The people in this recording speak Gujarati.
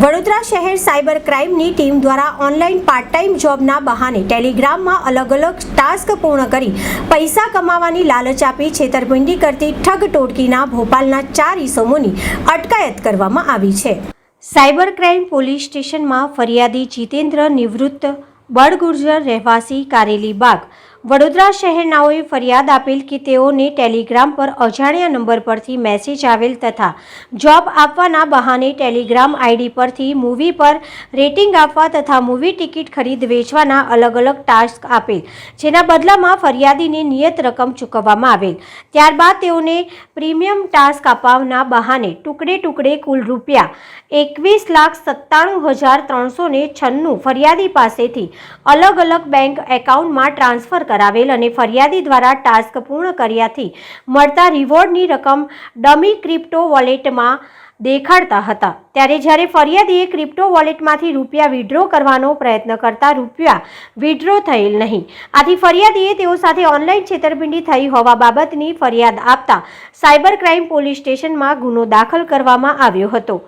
વડોદરા શહેર સાયબર ક્રાઇમની ટીમ દ્વારા ઓનલાઈન પાર્ટ ટાઈમ જોબના બહાને ટેલિગ્રામમાં અલગ અલગ ટાસ્ક પૂર્ણ કરી પૈસા કમાવાની લાલચ આપી છેતરપિંડી કરતી ઠગ ટોટકીના ભોપાલના ચાર ઇસમોની અટકાયત કરવામાં આવી છે. સાયબર ક્રાઇમ પોલીસ સ્ટેશનમાં ફરિયાદી જીતેન્દ્ર નિવૃત્ત બળગુર્જર રહેવાસી કારેલી બાગ વડોદરા શહેરનાઓએ ફરિયાદ આપેલ કે તેઓને ટેલિગ્રામ પર અજાણ્યા નંબર પરથી મેસેજ આવેલ તથા જોબ આપવાના બહાને ટેલિગ્રામ આઈડી પરથી મૂવી પર રેટિંગ આપવા તથા મૂવી ટિકિટ ખરીદ વેચવાના અલગ અલગ ટાસ્ક આપેલ. જેના બદલામાં ફરિયાદીને નિયત રકમ ચૂકવવામાં આવેલ. ત્યારબાદ તેઓને પ્રીમિયમ ટાસ્ક આપવાના બહાને ટુકડે ટુકડે કુલ રૂપિયા એકવીસ લાખ સત્તાણું હજાર ત્રણસો છન્નું ફરિયાદી પાસેથી અલગ અલગ બેંક એકાઉન્ટમાં ટ્રાન્સફર કરાવેલ અને ફરિયાદી દ્વારા ટાસ્ક પૂર્ણ કર્યાથી મળતા રિવોર્ડની રકમ ડમી ક્રિપ્ટો વોલેટમાં દેખાડતા હતા. ત્યારે જ્યારે ફરિયાદીએ ક્રિપ્ટો વોલેટમાંથી રૂપિયા વિડ્રો કરવાનો પ્રયત્ન કરતા રૂપિયા વિડ્રો થયેલ નહીં. આથી ફરિયાદીએ તેઓ સાથે ઓનલાઈન છેતરપિંડી થઈ હોવા બાબતની ફરિયાદ આપતા સાયબર ક્રાઇમ પોલીસ સ્ટેશનમાં ગુનો દાખલ કરવામાં આવ્યો હતો.